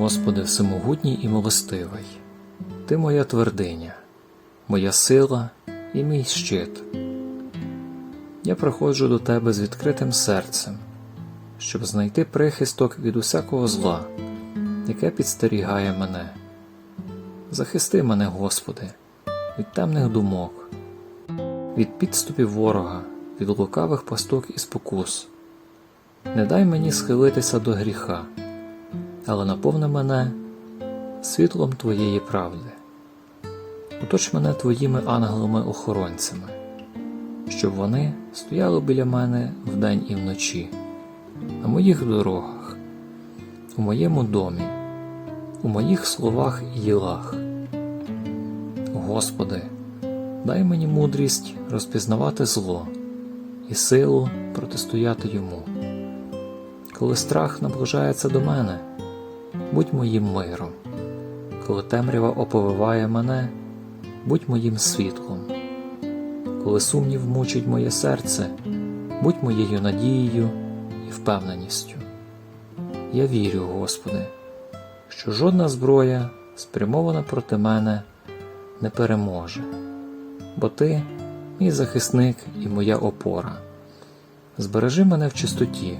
Господи, всемогутній і милостивий, Ти моя твердиня, моя сила і мій щит. Я приходжу до Тебе з відкритим серцем, щоб знайти прихисток від усякого зла, яке підстерігає мене. Захисти мене, Господи, від темних думок, від підступів ворога, від лукавих пасток і спокус. Не дай мені схилитися до гріха, але наповни мене світлом Твоєї правди. Оточ мене Твоїми ангелами-охоронцями, щоб вони стояли біля мене вдень і вночі, на моїх дорогах, у моєму домі, у моїх словах і ділах. Господи, дай мені мудрість розпізнавати зло і силу протистояти йому. Коли страх наближається до мене, будь моїм миром, коли темрява оповиває мене, будь моїм світлом, коли сумнів мучить моє серце, будь моєю надією і впевненістю. Я вірю, Господи, що жодна зброя, спрямована проти мене, не переможе, бо Ти мій захисник і моя опора. Збережи мене в чистоті,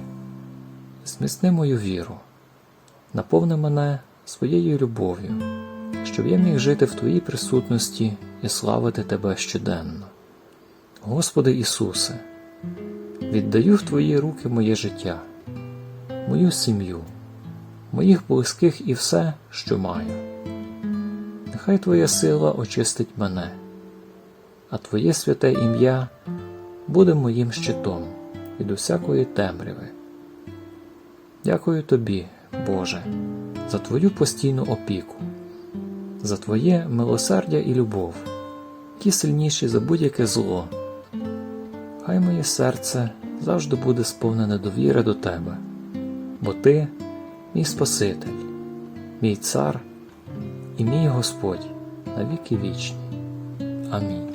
зміцни мою віру, наповни мене своєю любов'ю, щоб я міг жити в Твоїй присутності і славити Тебе щоденно. Господи Ісусе, віддаю в Твої руки моє життя, мою сім'ю, моїх близьких і все, що маю. Нехай Твоя сила очистить мене, а Твоє святе ім'я буде моїм щитом від усякої темряви. Дякую Тобі, Боже, за Твою постійну опіку, за Твоє милосердя і любов, які сильніші за будь-яке зло. Хай моє серце завжди буде сповнене довіри до Тебе, бо Ти мій Спаситель, мій Цар і мій Господь на віки вічні. Амінь.